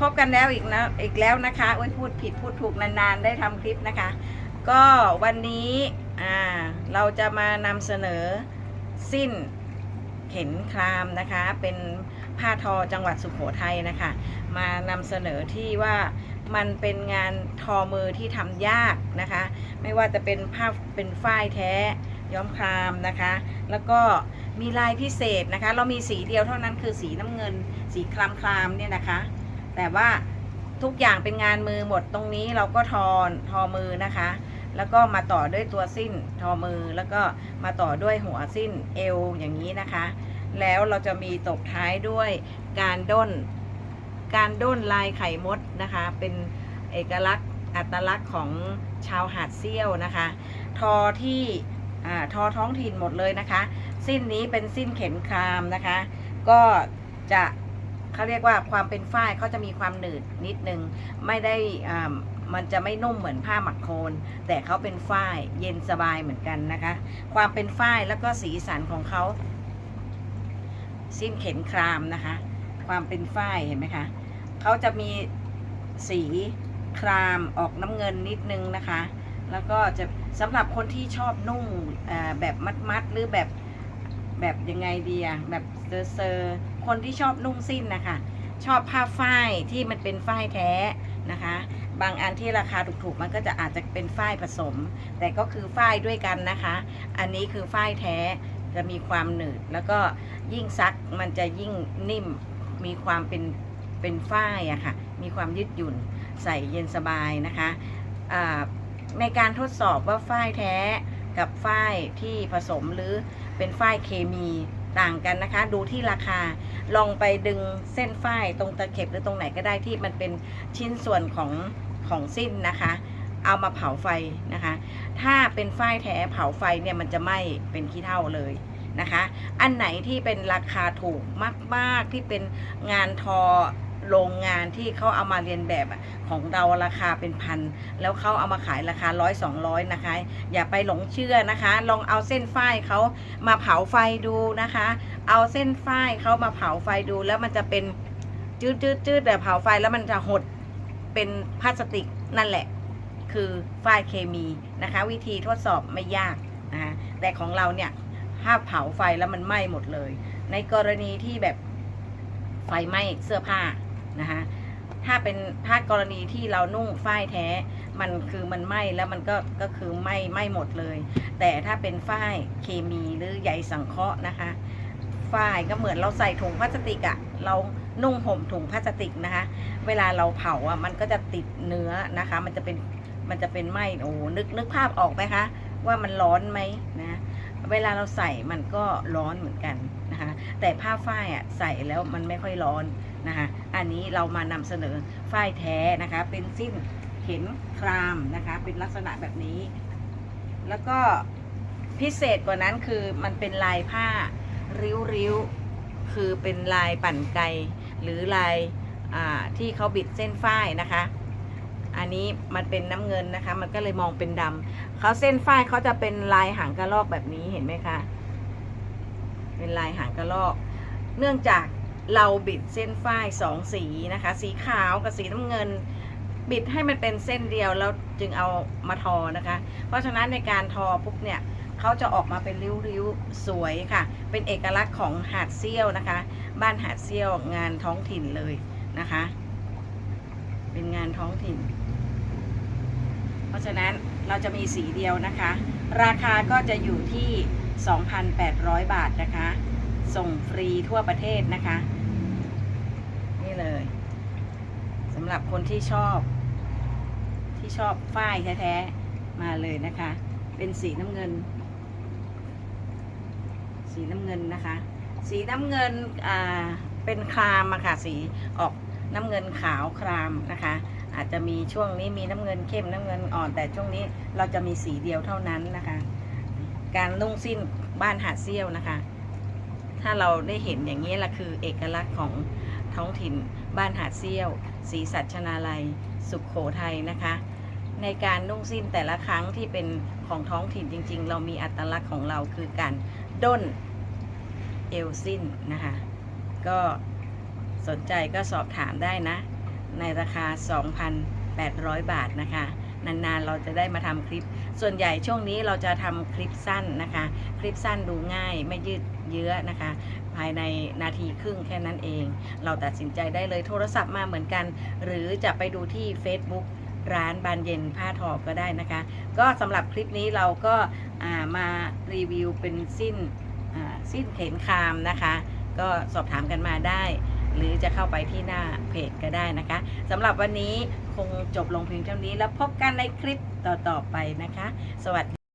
พบกันแล้วอีกนะอีกแล้วนะคะโอ้ยพูดผิดพูดถูกนานๆ ได้ทำคลิปนะคะ ก็วันนี้อ่าเราจะมานำเสนอสิ้นเข็นครามนะคะ เป็นผ้าทอจังหวัดสุโขทัยนะคะ มานำเสนอที่ว่ามันเป็นงานทอมือที่ทำยากนะคะ ไม่ว่าจะเป็นผ้าเป็นฝ้ายแท้ย้อมครามนะคะ แล้วก็มีลายพิเศษนะคะ เรามีสีเดียวเท่านั้นคือสีน้ำเงิน สีคลามคลามเนี่ยนะคะ แต่ว่าทุกอย่างเป็นงานมือหมดตรงนี้เราก็ทอทอมือนะคะ แล้วก็มาต่อด้วยตัวสิ้นทอมือแล้วก็มาต่อด้วยหัวสิ้นเอวอย่างนี้นะคะ แล้วเราจะมีตบท้ายด้วยการด้น การด้นลายไข่มดนะคะ เป็นเอกลักษณ์อัตลักษณ์ของชาวหาดเซี่ยวนะคะ ทอที่อทอท้องถิ่นหมดเลยนะคะ สิ้นนี้เป็นสิ้นเข็นครามนะคะ ก็จะ เขาเรียกว่าความเป็นฝ้ายเขาจะมีความหนืดนิดนึง ไม่ได้อ่ามันจะไม่นุ่มเหมือนผ้าหมักโคน แต่เขาเป็นฝ้ายเย็นสบายเหมือนกันนะคะ ความเป็นฝ้ายแล้วก็สีสันของเขาสิ้นเข็นครามนะคะ ความเป็นฝ้ายเห็นไหมคะเขาจะมีสีครามออกน้ำเงินนิดนึงนะคะ แล้วก็จะสำหรับคนที่ชอบนุ่งแบบมัดๆหรือแบบ แบบยังไงดีอะแบบเซอร์เซอร์คนที่ชอบนุ่งสิ้นนะคะ ชอบผ้าฝ้ายที่มันเป็นฝ้ายแท้นะคะ บางอันที่ราคาถูกๆ มันก็จะอาจจะเป็นฝ้ายผสม แต่ก็คือฝ้ายด้วยกันนะคะ อันนี้คือฝ้ายแท้จะมีความหนืด แล้วก็ยิ่งซักมันจะยิ่งนิ่มมีความเป็นเป็นฝ้ายอะค่ะ มีความยืดหยุ่นใส่เย็นสบายนะคะในการทดสอบว่าฝ้ายแท้กับฝ้ายที่ผสมหรือ เป็นฝ้ายเคมีต่างกันนะคะ ดูที่ราคาลองไปดึงเส้นฝ้ายตรงตะเข็บหรือตรงไหนก็ได้ที่มันเป็นชิ้นส่วนของของสิ้นนะคะ เอามาเผาไฟนะคะ ถ้าเป็นฝ้ายแท้เผาไฟเนี่ยมันจะไหม้เป็นขี้เท่าเลยนะคะ อันไหนที่เป็นราคาถูกมาก ๆที่เป็นงานทอ โรงงานที่เขาเอามาเรียนแบบของเราราคาเป็นพัน แล้วเขาเอามาขายราคาร้อยสองร้อยนะคะ อย่าไปหลงเชื่อนะคะ ลองเอาเส้นฝ้ายเขามาเผาไฟดูนะคะ เอาเส้นฝ้ายเขามาเผาไฟดู แล้วมันจะเป็นจืดจืดจืดแต่เผาไฟแล้วมันจะหดเป็นพลาสติกนั่นแหละ คือฝ้ายเคมีนะคะ วิธีทดสอบไม่ยากนะคะแต่ของเราเนี่ยถ้าเผาไฟแล้วมันไหม้หมดเลย ในกรณีที่แบบไฟไหม้เสื้อผ้า นะคะถ้าเป็นถ้ากรณีที่เรานุ่งฝ้ายแท้ มันคือมันไหม้แล้วมันก็ก็คือไหม้ไหม้หมดเลย แต่ถ้าเป็นฝ้ายเคมีหรือใยสังเคราะห์นะคะฝ้ายก็เหมือนเราใส่ถุงพลาสติกอะเรานุ่งห่มถุงพลาสติกนะคะ เวลาเราเผาอะมันก็จะติดเนื้อนะคะ มันจะเป็นมันจะเป็นไหมโอ้นึกนึกภาพออกไหมคะ ว่ามันร้อนไหมนะเวลาเราใส่มันก็ร้อนเหมือนกันนะคะ แต่ผ้าฝ้ายอะใส่แล้วมันไม่ค่อยร้อนนะคะ อันนี้เรามานำเสนอฝ้ายแท้นะคะ เป็นสิ้นเข็นครามนะคะ เป็นลักษณะแบบนี้ แล้วก็พิเศษกว่านั้นคือมันเป็นลายผ้าริ้วๆ คือเป็นลายปั่นไกหรือลายที่เขาบิดเส้นฝ้ายนะคะ อันนี้มันเป็นน้ำเงินนะคะ มันก็เลยมองเป็นดำเขาเส้นฝ้ายเขาจะเป็นลายหางกระรอกแบบนี้เห็นไหมคะ เป็นลายหางกระรอก เนื่องจาก เราบิดเส้นฝ้ายสองสีนะคะ สีขาวกับสีน้ำเงิน บิดให้มันเป็นเส้นเดียวแล้วจึงเอามาทอนะคะ เพราะฉะนั้นในการทอปุ๊บเนี่ยเขาจะออกมาเป็นริ้วๆสวยค่ะ เป็นเอกลักษณ์ของหาดเซี่ยวนะคะ บ้านหาดเซี่ยวงานท้องถิ่นเลยนะคะ เป็นงานท้องถิ่น เพราะฉะนั้นเราจะมีสีเดียวนะคะ ราคาก็จะอยู่ที่ 2,800 บาทนะคะ ส่งฟรีทั่วประเทศนะคะ นี่เลยสำหรับคนที่ชอบ ที่ชอบฝ้ายแท้ๆ มาเลยนะคะ เป็นสีน้ำเงิน สีน้ำเงินนะคะ สีน้ำเงินอ่าเป็นครามอะค่ะสีออกน้ำเงินขาวครามนะคะ อาจจะมีช่วงนี้มีน้ำเงินเข้มน้ำเงินอ่อน แต่ช่วงนี้เราจะมีสีเดียวเท่านั้นนะคะ การนุ่งสิ้นบ้านหาดเซี่ยวนะคะ ถ้าเราได้เห็นอย่างนี้ละคือเอกลักษณ์ของท้องถิ่น บ้านหาดเซี่ยวศรีสัชนาลัย สุขโขทัยนะคะ ในการนุ่งสิ้นแต่ละครั้งที่เป็นของท้องถิ่นจริง ๆ เรามีอัตลักษณ์ของเราคือการด้นเอวสิ้นนะคะ ก็สนใจก็สอบถามได้นะ ในราคา 2,800 บาทนะคะ นานๆเราจะได้มาทำคลิป ส่วนใหญ่ช่วงนี้เราจะทำคลิปสั้นนะคะ คลิปสั้นดูง่ายไม่ยืดเยื้อนะคะ ภายในนาทีครึ่งแค่นั้นเอง เราตัดสินใจได้เลยโทรศัพท์มาเหมือนกัน หรือจะไปดูที่ Facebook ร้านบานเย็นผ้าทอก็ได้นะคะ ก็สำหรับคลิปนี้เราก็ามารีวิวเป็นสิ้นสิ้นเข็นคามนะคะ ก็สอบถามกันมาได้ หรือจะเข้าไปที่หน้าเพจก็ได้นะคะสำหรับวันนี้คงจบลงเพียงเท่านี้แล้วพบกันในคลิปต่อๆไปนะคะ สวัสดี